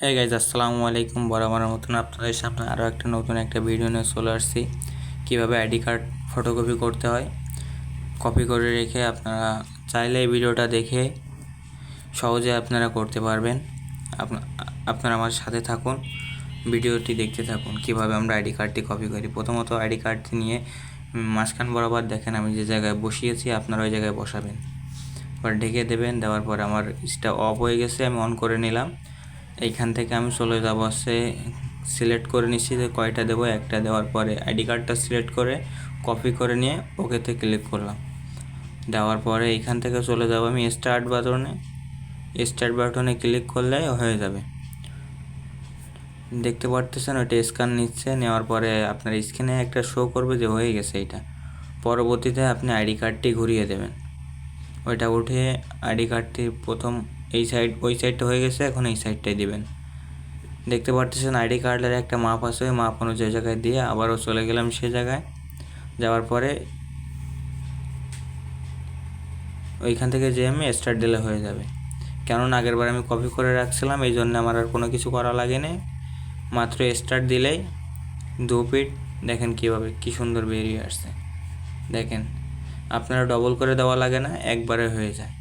হ্যাঁ গাইজ আসসালামু আলাইকুম। বরাবরের মতন আপনাদের সামনে আরও একটা নতুন একটা ভিডিও নিয়ে চলে আসছি। কীভাবে আইডি কার্ড ফটোকপি করতে হয়? কপি করে রেখে আপনারা চাইলে এই ভিডিওটা দেখে সহজে আপনারা করতে পারবেন। আপনা- আপনারা আমার সাথে থাকুন, ভিডিওটি দেখতে থাকুন, কীভাবে আমরা আইডি কার্ডটি কপি করি। প্রথমত আইডি কার্ডটি নিয়ে মাঝখান বরাবর দেখেন, আমি যে জায়গায় বসিয়েছি, আপনারা ওই জায়গায় বসাবেন। এবার ঢেকে দেবেন, দেওয়ার পর আমার ইসটা অফ হয়ে গেছে, আমি অন করে নিলাম। এইখান থেকে আমি চলে যাব হচ্ছে সিলেক্ট করে নিচ্ছি যে কয়টা দেবো, একটা দেওয়ার পরে আইডি কার্ডটা সিলেক্ট করে কপি করে নিয়ে ওকেতে ক্লিক করলাম। দেওয়ার পরে এইখান থেকে চলে যাব আমি স্টার্ট বাটনে স্টার্ট বাটনে ক্লিক করলে হয়ে যাবে। দেখতে পারতেছেন, ওইটা স্ক্যান নিচ্ছে, নেওয়ার পরে আপনার স্ক্রিনে একটা শো করবে যে হয়ে গেছে এটা পরবর্তীতে আপনি আইডি কার্ডটি ঘুরিয়ে দেবেন। ওইটা উঠে আইডি কার্ডটি প্রথম এই সাইড ওই সাইডটা হয়ে গেছে, এখন এই সাইডটাই দিবেন। দেখতে পারতেছেন আইডি কার্ডের একটা মাপ আছে, ওই মাপ অনুযায়ী জায়গায় দিয়ে আবারও চলে গেলাম সে জায়গায়। যাওয়ার পরে ওইখান থেকে যে আমি স্টার্ট দিলে হয়ে যাবে। কেননা আগের বার আমি কপি করে রাখছিলাম, এই জন্য আমার আর কোনো কিছু করা লাগেনি। মাত্র স্টার্ট দিলেই দু পিট দেখেন কীভাবে, কী সুন্দর বেরিয়ে আসছে। দেখেন, আপনারা ডবল করে দেওয়া লাগে না, একবারে হয়ে যায়।